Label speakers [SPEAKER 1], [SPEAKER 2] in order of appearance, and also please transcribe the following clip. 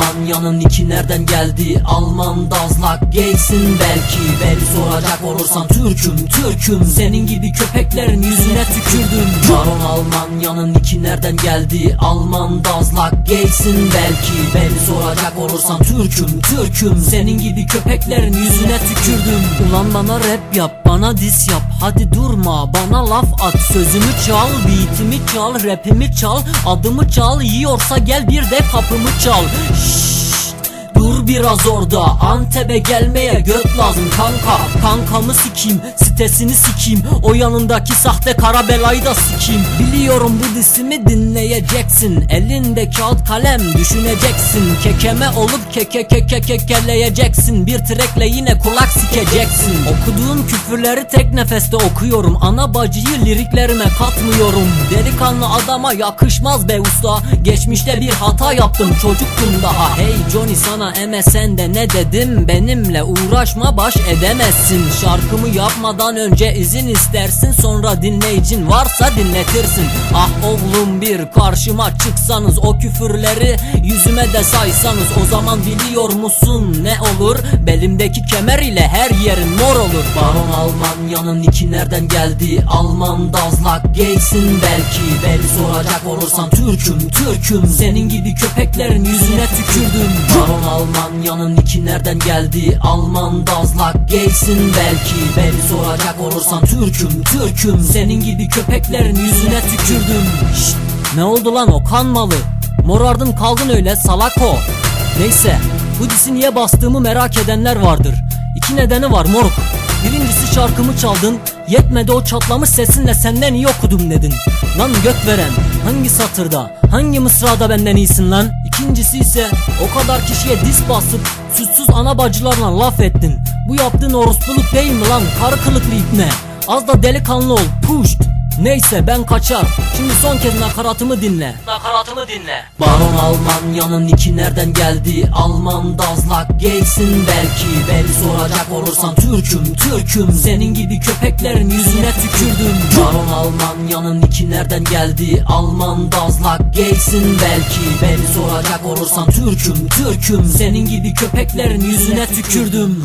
[SPEAKER 1] Almanya'nın iki nereden geldi? Alman dazlak gaysin belki. Beni soracak olursan Türk'üm Türk'üm. Senin gibi köpeklerin yüzüne tükürdüm. Baron Almanya'nın iki nereden geldi? Alman dazlak gaysin belki. Beni soracak olursan Türk'üm Türk'üm. Senin gibi köpeklerin yüzüne tükürdüm. Ulan bana rap yap bana dis yap. Hadi durma bana laf at. Sözümü çal beatimi çal rapimi çal. Adımı çal yiyorsa gel bir de kapımı çal Dur biraz orada Antep'e gelmeye göt lazım kanka. Kankamı sikeyim sitesini sikeyim O yanındaki sahte kara belayı da sikeyim. Biliyorum bu disimi dinleyeceksin Elinde kağıt kalem düşüneceksin. Kekeme olup keke keke kekeleyeceksin Bir trekle yine kulak sikeceksin. Okuduğum küfürleri tek nefeste okuyorum Ana bacıyı liriklerime katmıyorum. Delikanlı adama yakışmaz be usta Geçmişte bir hata yaptım çocuktum daha. Hey Johnny sana MSN'de ne dedim? Benimle uğraşma baş edemezsin. Şarkımı yapmadan önce izin istersin Sonra dinleyicin varsa dinletirsin. Ah oğlum bir karşıma çıksanız O küfürleri yüzüme de saysanız O zaman biliyor musun ne olur? Belimdeki kemer ile her yerin mor olur. Baron Almanya'nın iki nereden geldi? Alman dazlak gaysin belki. Beni soracak olursan Türk'üm Türk'üm. Senin gibi köpeklerin yüzüne tükürdüm. Baron Almanya'nın iki nereden geldi? Alman dazlak gaysin belki. Beni soracak olursan Türk'üm Türk'üm. Senin gibi köpeklerin yüzüne tükürdüm. Şşt, ne oldu lan o kan malı? Morardın kaldın öyle salako Neyse bu disi niye bastığımı merak edenler vardır. İki nedeni var moruk. Birincisi şarkımı çaldın Yetmedi o çatlamış sesinle senden iyi okudum dedin. Lan gök veren hangi satırda hangi mısrada benden iyisin lan? İkincisi ise o kadar kişiye dis basıp Suçsuz ana bacılarla laf ettin Bu yaptığın orospuluk değil mi lan karı kılıklı ipne Az da delikanlı ol puşt Neyse ben kaçar. Şimdi son kez nakaratımı dinle. Nakaratımı dinle. Baron Almanya'nın iki nereden geldi? Alman dazlak gaysin belki. Beni soracak olursan Türk'üm Türk'üm. Senin gibi köpeklerin yüzüne tükürdüm. Baron Almanya'nın iki nereden geldi? Alman dazlak gaysin belki. Beni soracak olursan Türk'üm Türk'üm. Senin gibi köpeklerin yüzüne tükürdüm.